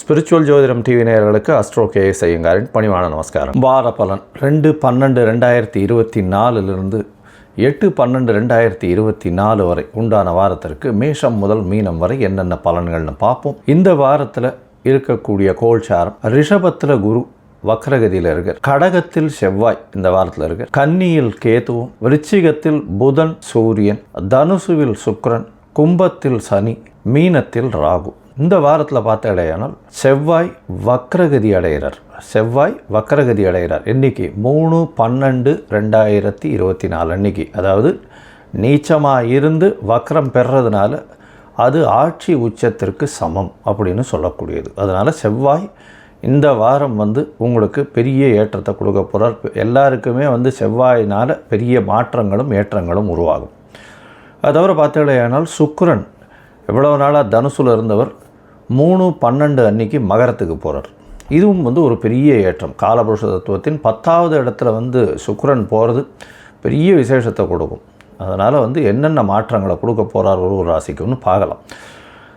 Spiritual ஜோதிடம் TV நேயர்களுக்கு astro K S ஐயங்காரின் பணிவான நமஸ்காரம். வார பலன். ரெண்டு பன்னெண்டு ரெண்டாயிரத்தி இருபத்தி நாலுலேருந்து எட்டு பன்னெண்டு ரெண்டாயிரத்தி இருபத்தி நாலு வரை உண்டான வாரத்திற்கு மேஷம் முதல் மீனம் வரை என்னென்ன பலன்கள்னு பார்ப்போம். இந்த வாரத்தில் இருக்கக்கூடிய கோல்சாரம் ரிஷபத்தில் குரு வக்ரகதியில் இருக்கார் கடகத்தில் செவ்வாய் இந்த வாரத்தில் இருக்கார் கன்னியில் கேதுவும் விருச்சிகத்தில் புதன் சூரியன் தனுசுவில் சுக்ரன் கும்பத்தில் சனி மீனத்தில் ராகு. இந்த வாரத்தில் பார்த்த இடையானால் செவ்வாய் வக்ரகதி அடைகிறார். செவ்வாய் வக்ரகதி அடைகிறார். இன்னைக்கு மூணு பன்னெண்டு ரெண்டாயிரத்தி இருபத்தி நாலு அன்னைக்கு. அதாவது நீச்சமாக இருந்து வக்ரம் பெறுறதுனால அது ஆட்சி உச்சத்திற்கு சமம் அப்படின்னு சொல்லக்கூடியது. அதனால் செவ்வாய் இந்த வாரம் வந்து உங்களுக்கு பெரிய ஏற்றத்தை கொடுக்க போகிறார் எல்லாருக்குமே வந்து செவ்வாயினால் பெரிய மாற்றங்களும் ஏற்றங்களும் உருவாகும். அது தவிர பார்த்தீங்களேனால் சுக்கரன் எவ்வளவு நாளாக தனுசுல இருந்தவர் மூணு பன்னெண்டு அன்னைக்கு மகரத்துக்கு போகிறார் இதுவும் வந்து ஒரு பெரிய ஏற்றம். காலபுருஷ தத்துவத்தின் பத்தாவது இடத்துல வந்து சுக்கரன் போகிறது பெரிய விசேஷத்தை கொடுக்கும். அதனால் வந்து என்னென்ன மாற்றங்களை கொடுக்க போகிறார் ஒரு ஒரு ராசிக்குன்னு பார்க்கலாம்.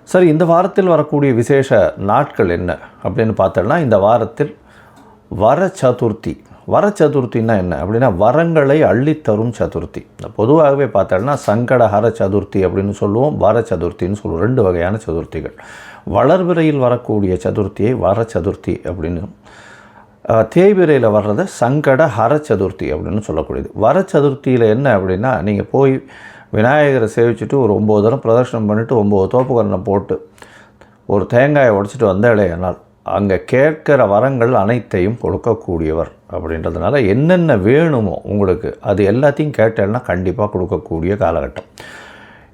சரி இந்த வாரத்தில் வரக்கூடிய விசேஷ நாட்கள் என்ன அப்படின்னு பார்த்தோம்னா இந்த வாரத்தில் வர சதுர்த்தி. வர சதுர்த்தின்னா என்ன? அப்படின்னா வரங்களை அள்ளித்தரும் சதுர்த்தி. பொதுவாகவே பார்த்தோம்னா சங்கடஹர சதுர்த்தி அப்படின்னு சொல்லுவோம் வர சதுர்த்தின்னு சொல்லுவோம் ரெண்டு வகையான சதுர்த்திகள். வளர்விரையில் வரக்கூடிய சதுர்த்தியை வர சதுர்த்தி அப்படின்னு அஹ், தேய்பிறையில் வர்றதை சங்கட ஹர சதுர்த்தி அப்படின்னு சொல்லக்கூடியது. வர சதுர்த்தியில் என்ன அப்படின்னா நீங்கள் போய் விநாயகரை சேவிச்சுட்டு ஒரு ஒம்பது தரம் பிரதர்ஷனம் பண்ணிவிட்டு ஒம்பது தோப்புக்கரணை போட்டு ஒரு தேங்காயை உடைச்சிட்டு வந்த இடையினால் அங்கே கேட்கிற வரங்கள் அனைத்தையும் கொடுக்கக்கூடியவர் அப்படின்றதுனால என்னென்ன வேணுமோ உங்களுக்கு அது எல்லாத்தையும் கேட்டேன்னா கண்டிப்பாக கொடுக்கக்கூடிய காலகட்டம்.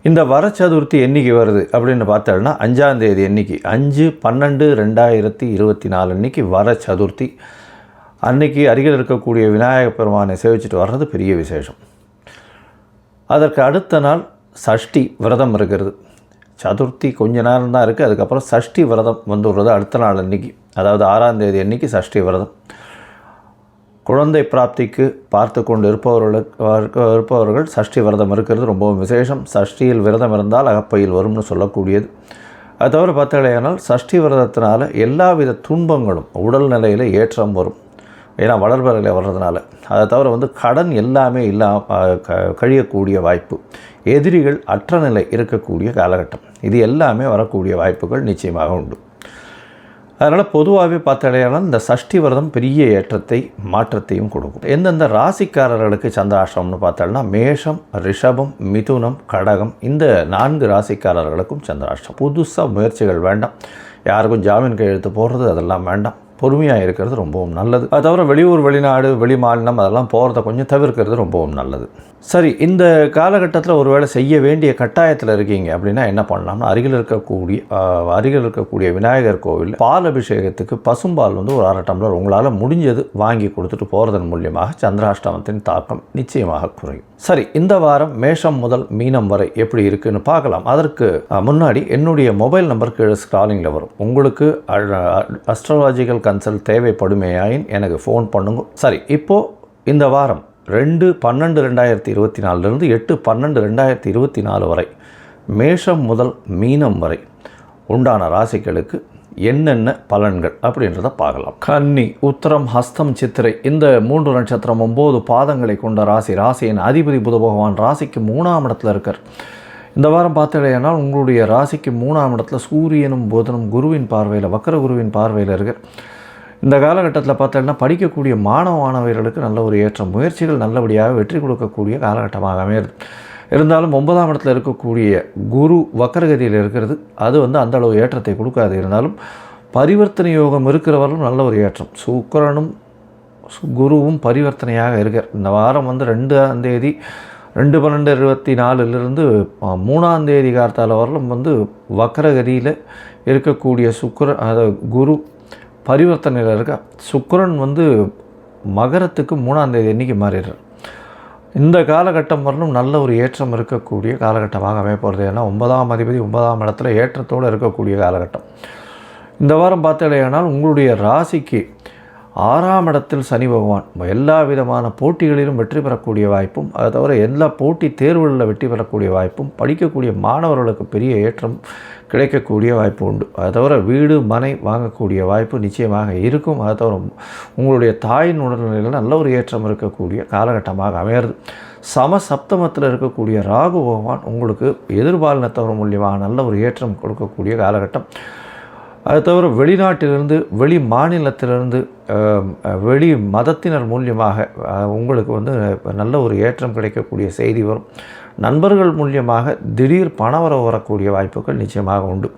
இந்த வர சதுர்த்தி என்னைக்கு வருது அப்படின்னு பார்த்தோம்னா அஞ்சாந்தேதி என்னைக்கு? அஞ்சு பன்னெண்டு ரெண்டாயிரத்தி இருபத்தி நாலு அன்னைக்கு வர சதுர்த்தி அன்னைக்கு அருகில் இருக்கக்கூடிய விநாயகப் பெருமானை சேவிச்சுட்டு வர்றது பெரிய விசேஷம். அதற்கு அடுத்த நாள் சஷ்டி விரதம் இருக்கிறது. சதுர்த்தி கொஞ்ச நேரம் தான் இருக்குது அதுக்கப்புறம் சஷ்டி விரதம் வந்துடுறது அடுத்த நாள் அன்னைக்கு. அதாவது ஆறாம் தேதி அன்னைக்கு சஷ்டி விரதம். குழந்தை பிராப்திக்கு பார்த்து கொண்டு இருப்பவர்களுக்கு இருப்பவர்கள் சஷ்டி விரதம் இருக்கிறது. ரொம்பவும் விசேஷம். சஷ்டியில் விரதம் இருந்தால் அகப்பையில் வரும்னு சொல்லக்கூடியது. அது தவிர பார்த்தாலேயானால் சஷ்டி விரதத்தினால எல்லாவித துன்பங்களும் உடல் நிலையில் ஏற்றம் வரும். ஏன்னா வளர்பறையில் வர்றதுனால. அதை தவிர வந்து கடன் எல்லாமே இல்லாம க- கழியக்கூடிய வாய்ப்பு. எதிரிகள் அற்ற நிலை இருக்கக்கூடிய காலகட்டம். இது எல்லாமே வரக்கூடிய வாய்ப்புகள் நிச்சயமாக உண்டு. அதனால் பொதுவாகவே பார்த்தாலேயானால் இந்த சஷ்டி விரதம் பெரிய ஏற்றத்தை மாற்றத்தையும் கொடுக்கும். எந்தெந்த ராசிக்காரர்களுக்கு சந்திராஷ்டிரம்னு பார்த்தோம்னா மேஷம் ரிஷபம் மிதுனம் கடகம் இந்த நான்கு ராசிக்காரர்களுக்கும் சந்திராஷ்டிரம் புதுசாக முயற்சிகள் வேண்டாம். யாருக்கும் ஜாமீன் கையெழுத்து போடுறது அதெல்லாம் வேண்டாம். பொறுமையாக இருக்கிறது ரொம்பவும் நல்லது. அது தவிர வெளியூர் வெளிநாடு வெளி மாநிலம் அதெல்லாம் போகிறத கொஞ்சம் தவிர்க்கிறது ரொம்பவும் நல்லது. சரி இந்த காலகட்டத்தில் ஒருவேளை செய்ய வேண்டிய கட்டாயத்தில் இருக்கீங்க அப்படின்னா என்ன பண்ணலாம்னா அருகில் இருக்கக்கூடிய அருகில் இருக்கக்கூடிய விநாயகர் கோவில் பால் அபிஷேகத்துக்கு பசும்பால் வந்து ஒரு அரை டம்ளர் உங்களால் முடிஞ்சது வாங்கி கொடுத்துட்டு போகிறதன் மூலியமாக சந்திராஷ்டமத்தின் தாக்கம் நிச்சயமாக குறையும். சரி இந்த வாரம் மேஷம் முதல் மீனம் வரை எப்படி இருக்குன்னு பார்க்கலாம். அதற்கு முன்னாடி என்னுடைய மொபைல் நம்பர் கீழே ஸ்க்ராலிங்கில் வரும். உங்களுக்கு அஸ்ட்ராலஜிக்கல் கன்சல்ட் தேவைப்படுமேயாயின் எனக்கு ஃபோன் பண்ணுங்க. சரி இப்போது இந்த வாரம் ரெண்டு பன்னெண்டு ரெண்டாயிரத்தி இருபத்தி நாலுலேருந்து எட்டு பன்னெண்டு ரெண்டாயிரத்தி இருபத்தி நாலு வரை மேஷம் முதல் மீனம் வரை உண்டான ராசிகளுக்கு என்னென்ன பலன்கள் அப்படின்றத பார்க்கலாம். கன்னி உத்தரம் ஹஸ்தம் சித்திரை இந்த மூன்று நட்சத்திரம் ஒம்பது பாதங்களை கொண்ட ராசி. ராசியின் அதிபதி புத பகவான் ராசிக்கு மூணாம் இடத்துல இருக்கார். இந்த வாரம் பார்த்தீங்கன்னா உங்களுடைய ராசிக்கு மூணாம் இடத்துல சூரியனும் புதனும் குருவின் பார்வையில் வக்கர குருவின் பார்வையில் இருக்கார். இந்த காலகட்டத்தில் பார்த்தோம்னா படிக்கக்கூடிய மாணவ மாணவியர்களுக்கு நல்ல ஒரு ஏற்றம் முயற்சிகள் நல்லபடியாக வெற்றி கொடுக்கக்கூடிய காலகட்டமாக அமையுது இருந்தாலும் ஒன்பதாம் இடத்துல இருக்கக்கூடிய குரு வக்கரகதியில் இருக்கிறது. அது வந்து அந்த அளவு ஏற்றத்தை கொடுக்காது. இருந்தாலும் பரிவர்த்தனை யோகம் இருக்கிறவர்களும் நல்ல ஒரு ஏற்றம். சுக்கரனும் குருவும் பரிவர்த்தனையாக இருக்கார் இந்த வாரம் வந்து ரெண்டாம் தேதி ரெண்டு பன்னெண்டு இருபத்தி நாலுலேருந்து மூணாம் தேதி கார்த்தால வரலும் வந்து வக்கரகதியில் இருக்கக்கூடிய சுக்கர அதாவது குரு பரிவர்த்தனையில் இருக்கா. சுக்கரன் வந்து மகரத்துக்கு மூணாம் தேதி என்றைக்கு மாறிடுறார். இந்த காலகட்டம் வரலும் நல்ல ஒரு ஏற்றம் இருக்கக்கூடிய காலகட்டமாக போகிறது. ஏன்னா ஒன்பதாம் அதிபதி ஒன்பதாம் இடத்துல ஏற்றத்தோடு இருக்கக்கூடிய காலகட்டம். இந்த வாரம் பார்த்தீங்கன்னா உங்களுடைய ராசிக்கு ஆறாம் இடத்தில் சனி பகவான். எல்லா விதமான போட்டிகளிலும் வெற்றி பெறக்கூடிய வாய்ப்பும் அதை தவிர எல்லா போட்டி தேர்வுகளில் வெற்றி பெறக்கூடிய வாய்ப்பும் படிக்கக்கூடிய மாணவர்களுக்கு பெரிய ஏற்றம் கிடைக்கக்கூடிய வாய்ப்பு உண்டு. அதை தவிர வீடு மனை வாங்கக்கூடிய வாய்ப்பு நிச்சயமாக இருக்கும். அதை தவிர உங்களுடைய தாயின் உடல்நிலையில் நல்ல ஒரு ஏற்றம் இருக்கக்கூடிய காலகட்டமாக அமையிறது. சம சப்தமத்தில் இருக்கக்கூடிய ராகு பகவான் உங்களுக்கு எதிர்பாலினத்தவர் மூலியமாக நல்ல ஒரு ஏற்றம் கொடுக்கக்கூடிய காலகட்டம். அது தவிர வெளிநாட்டிலிருந்து வெளி மாநிலத்திலிருந்து வெளி மதத்தினர் மூலியமாக உங்களுக்கு வந்து நல்ல ஒரு ஏற்றம் கிடைக்கக்கூடிய செய்தி வரும். நண்பர்கள் மூலியமாக திடீர் பணவரவு வரக்கூடிய வாய்ப்புகள் நிச்சயமாக உண்டு.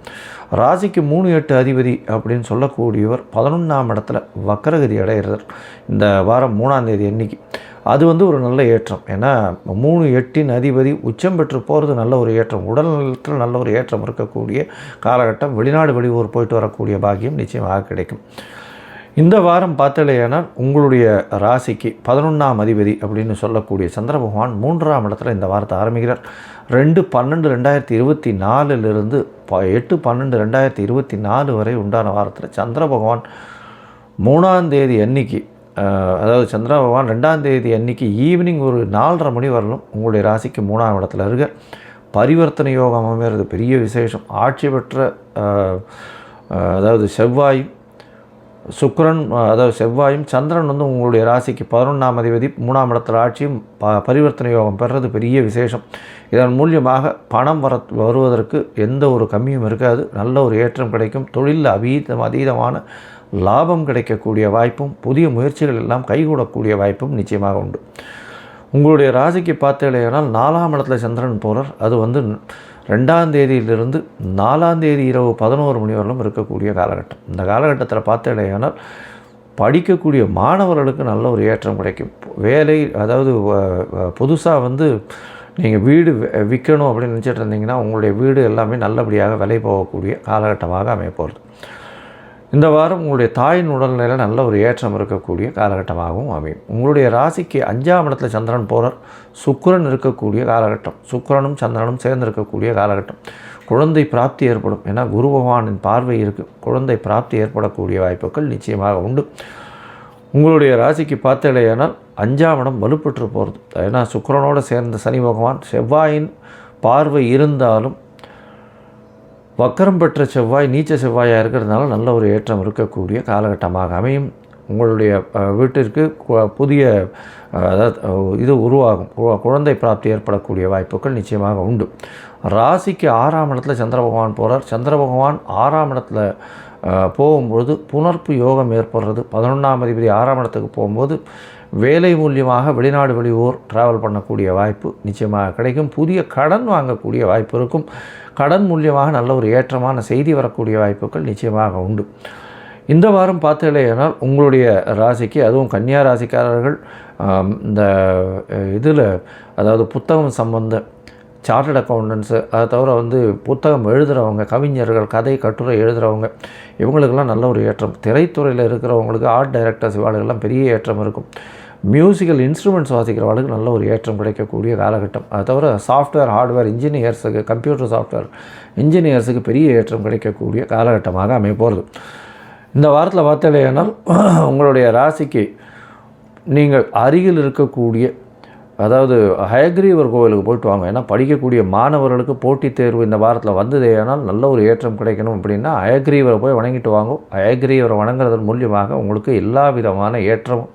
ராசிக்கு மூணு எட்டு அதிபதி அப்படின்னு சொல்லக்கூடியவர் பதினொன்றாம் இடத்துல வக்கரகதி அடைகிறார். இந்த வாரம் மூணாம் தேதி அன்னைக்கு. அது வந்து ஒரு நல்ல ஏற்றம். ஏன்னா மூணு எட்டின் அதிபதி உச்சம் பெற்று போகிறது நல்ல ஒரு ஏற்றம். உடல் நலத்தில் நல்ல ஒரு ஏற்றம் இருக்கக்கூடிய காலகட்டம். வெளிநாடு வெளியூர் போயிட்டு வரக்கூடிய பாக்கியம் நிச்சயமாக கிடைக்கும். இந்த வாரம் பார்த்தலையானால் உங்களுடைய ராசிக்கு பதினொன்றாம் அதிபதி அப்படின்னு சொல்லக்கூடிய சந்திர பகவான் மூன்றாம் இடத்துல இந்த வாரத்தை ஆரம்பிக்கிறார். ரெண்டு பன்னெண்டு ரெண்டாயிரத்தி இருபத்தி நாலுலேருந்து ப எட்டு பன்னெண்டு ரெண்டாயிரத்தி இருபத்தி நாலு வரை உண்டான வாரத்தில் சந்திர பகவான் மூணாம் தேதி அன்னைக்கு அதாவது சந்திர பகவான் ரெண்டாம் தேதி அன்னைக்கு ஈவினிங் ஒரு நாலரை மணி வரலும் உங்களுடைய ராசிக்கு மூணாம் இடத்துல இருக்க. பரிவர்த்தனை யோகம் அமைகிறது பெரிய விசேஷம். ஆட்சி பெற்ற அதாவது செவ்வாய் சுக்கரன் அதாவது செவ்வாயும் சந்திரன் வந்து உங்களுடைய ராசிக்கு பதினொன்றாம் அதிபதி மூணாம் இடத்துல ஆட்சியும் ப பரிவர்த்தனை யோகம் பெறுறது பெரிய விசேஷம். இதன் மூலியமாக பணம் வர வருவதற்கு எந்த ஒரு கம்மியும் இருக்காது. நல்ல ஒரு ஏற்றம் கிடைக்கும். தொழிலில் அதீதம் அதீதமான லாபம் கிடைக்கக்கூடிய வாய்ப்பும் புதிய முயற்சிகள் எல்லாம் கைகூடக்கூடிய வாய்ப்பும் நிச்சயமாக உண்டு. உங்களுடைய ராசிக்கு பார்த்தீங்கன்னா நாலாம் இடத்துல சந்திரன் போகிறார் அது வந்து ரெண்டாம் தேதியிலிருந்து நாலாம் தேதி இரவு பதினோரு மணி வரலும் இருக்கக்கூடிய காலகட்டம். இந்த காலகட்டத்தில் பார்த்தீங்கன்னா படிக்கக்கூடிய மாணவர்களுக்கு நல்ல ஒரு ஏற்றம் கிடைக்கும். வேலை அதாவது புதுசாக வந்து நீங்கள் வீடு விற்கணும் அப்படின்னு நினச்சிட்டு இருந்தீங்கன்னா உங்களுடைய வீடு எல்லாமே நல்லபடியாக விலை போகக்கூடிய காலகட்டமாக அமையப்போகிறது இந்த வாரம் உங்களுடைய தாயின் உடல்நிலையில் நல்ல ஒரு ஏற்றம் இருக்கக்கூடிய காலகட்டமாகவும் அமையும். உங்களுடைய ராசிக்கு அஞ்சாம் இடத்துல சந்திரன் போகிறார் சுக்கரன் இருக்கக்கூடிய காலகட்டம். சுக்கரனும் சந்திரனும் சேர்ந்து இருக்கக்கூடிய காலகட்டம். குழந்தை பிராப்தி ஏற்படும். ஏன்னா குரு பகவானின் பார்வை இருக்குது குழந்தை பிராப்தி ஏற்படக்கூடிய வாய்ப்புகள் நிச்சயமாக உண்டு. உங்களுடைய ராசிக்கு பார்த்தலையானால் அஞ்சாம் இடம் வலுப்பெற்று போகிறது ஏன்னா சுக்கரனோடு சேர்ந்த சனி பகவான் செவ்வாயின் பார்வை இருந்தாலும் வக்கரம் பெற்ற செவ்வாய் நீச்ச செவ்வாயாக இருக்கிறதுனால நல்ல ஒரு ஏற்றம் இருக்கக்கூடிய காலகட்டமாக அமையும். உங்களுடைய வீட்டிற்கு புதிய அதாவது இது உருவாகும். குழந்தை பிராப்தி ஏற்படக்கூடிய வாய்ப்புகள் நிச்சயமாக உண்டு. ராசிக்கு ஆறாம் இடத்துல சந்திர பகவான் போகிறார் சந்திர பகவான் ஆறாம் இடத்துல போகும்பொழுது புனர்ப்பு யோகம் ஏற்படுறது. பதினொன்றாம் அதிபதி ஆறாம் இடத்துக்கு போகும்போது வேலை மூலியமாக வெளிநாடு வெளியூர் ட்ராவல் பண்ணக்கூடிய வாய்ப்பு நிச்சயமாக கிடைக்கும். புதிய கடன் வாங்கக்கூடிய வாய்ப்பு இருக்கும். கடன் மூலியமாக நல்ல ஒரு ஏற்றமான செய்தி வரக்கூடிய வாய்ப்புகள் நிச்சயமாக உண்டு. இந்த வாரம் பார்த்தீங்களேனால் உங்களுடைய ராசிக்கு அதுவும் கன்னியா ராசிக்காரர்கள் இந்த இதில் அதாவது புத்தகம் சம்பந்த சார்ட்டட் அக்கௌண்டன்ஸு அதை தவிர வந்து புத்தகம் எழுதுகிறவங்க கவிஞர்கள் கதை கட்டுரை எழுதுகிறவங்க இவங்களுக்கெல்லாம் நல்ல ஒரு ஏற்றம். திரைத்துறையில் இருக்கிறவங்களுக்கு ஆர்ட் டைரக்டர்ஸ் இவாளுக்கெல்லாம் பெரிய ஏற்றம் இருக்கும். மியூசிக்கல் இன்ஸ்ட்ருமெண்ட்ஸ் வாசிக்கிறவளுக்கு நல்ல ஒரு ஏற்றம் கிடைக்கக்கூடிய காலகட்டம். அதை தவிர சாஃப்ட்வேர் ஹார்ட்வேர் இன்ஜினியர்ஸுக்கு கம்ப்யூட்டர் சாஃப்ட்வேர் இன்ஜினியர்ஸுக்கு பெரிய ஏற்றம் கிடைக்கக்கூடிய காலகட்டமாக அமைய போகிறது இந்த வாரத்தில் பார்த்தலையானால் உங்களுடைய ராசிக்கு நீங்கள் அருகில் இருக்கக்கூடிய அதாவது ஹயக்ரீவர் கோவிலுக்கு போயிட்டு வாங்க. ஏன்னா படிக்கக்கூடிய மாணவர்களுக்கு போட்டித் தேர்வு இந்த வாரத்தில் வந்தது. ஏனால் நல்ல ஒரு ஏற்றம் கிடைக்கணும் அப்படின்னா ஹயக்ரீவரை போய் வணங்கிட்டு வாங்க. ஹயக்ரீவரை வணங்குறதன் மூலியமாக உங்களுக்கு எல்லா விதமான ஏற்றமும்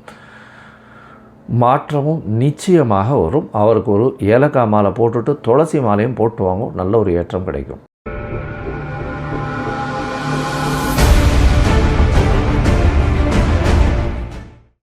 மாற்றமும் நிச்சயமாக வரும். அவருக்கு ஒரு ஏலக்காய் மாலை போட்டுட்டு துளசி மாலையும் போட்டு வாங்கும் நல்ல ஒரு ஏற்றம் கிடைக்கும்.